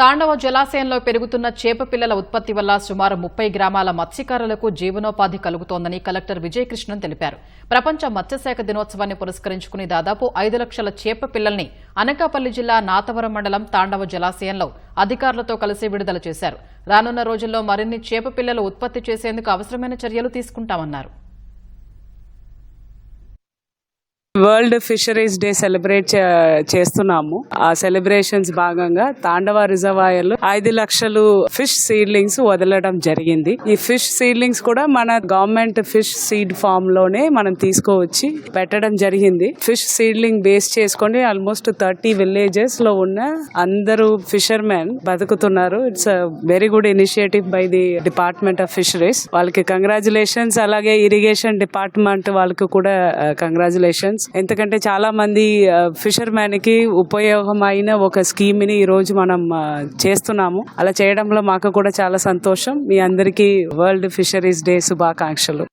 తాండవ జలాశయంలో పెరుగుతున్న చేప పిల్లల ఉత్పత్తి వల్ల సుమారు ముప్పై గ్రామాల మత్స్యకారులకు జీవనోపాధి కలుగుతోందని కలెక్టర్ విజయకృష్ణన్ తెలిపారు. ప్రపంచ మత్స్యశాఖ దినోత్సవాన్ని పురస్కరించుకుని దాదాపు ఐదు లక్షల చేప పిల్లల్ని అనకాపల్లి జిల్లా నాతవరం మండలం తాండవ జలాశయంలో అధికారులతో కలిసి విడుదల చేశారు. రానున్న రోజుల్లో మరిన్ని చేప పిల్లలు ఉత్పత్తి చేసేందుకు అవసరమైన చర్యలు తీసుకుంటామన్నారు. వరల్డ్ ఫిషరీస్ డే సెలబ్రేట్ చేస్తున్నాము. ఆ సెలబ్రేషన్స్ భాగంగా తాండవ రిజర్వాయర్లో ఐదు లక్షలు ఫిష్ సీడ్లింగ్స్ వదలడం జరిగింది. ఈ ఫిష్ సీడ్లింగ్స్ కూడా మన గవర్నమెంట్ ఫిష్ సీడ్ ఫామ్లోనే మనం తీసుకోవచ్చి పెట్టడం జరిగింది. ఫిష్ సీడ్లింగ్ బేస్ చేసుకొని ఆల్మోస్ట్ థర్టీ విలేజెస్లో ఉన్న అందరూ ఫిషర్మెన్ బతుకుతున్నారు. It's very good initiative by the department of fisheries. వాళ్ళకి కంగ్రాచులేషన్స్ అలాగే ఇరిగేషన్ డిపార్ట్మెంట్ వాళ్ళకి కూడా కంగ్రాచులేషన్స్. ఎందుకంటే చాలా మంది ఫిషర్ మ్యాన్కి ఉపయోగమైన ఒక స్కీమ్ని ఈ రోజు మనం చేస్తున్నాము. అలా చేయడంలో మాకు కూడా చాలా సంతోషం. మీ అందరికీ వరల్డ్ ఫిషరీస్ డే శుభాకాంక్షలు.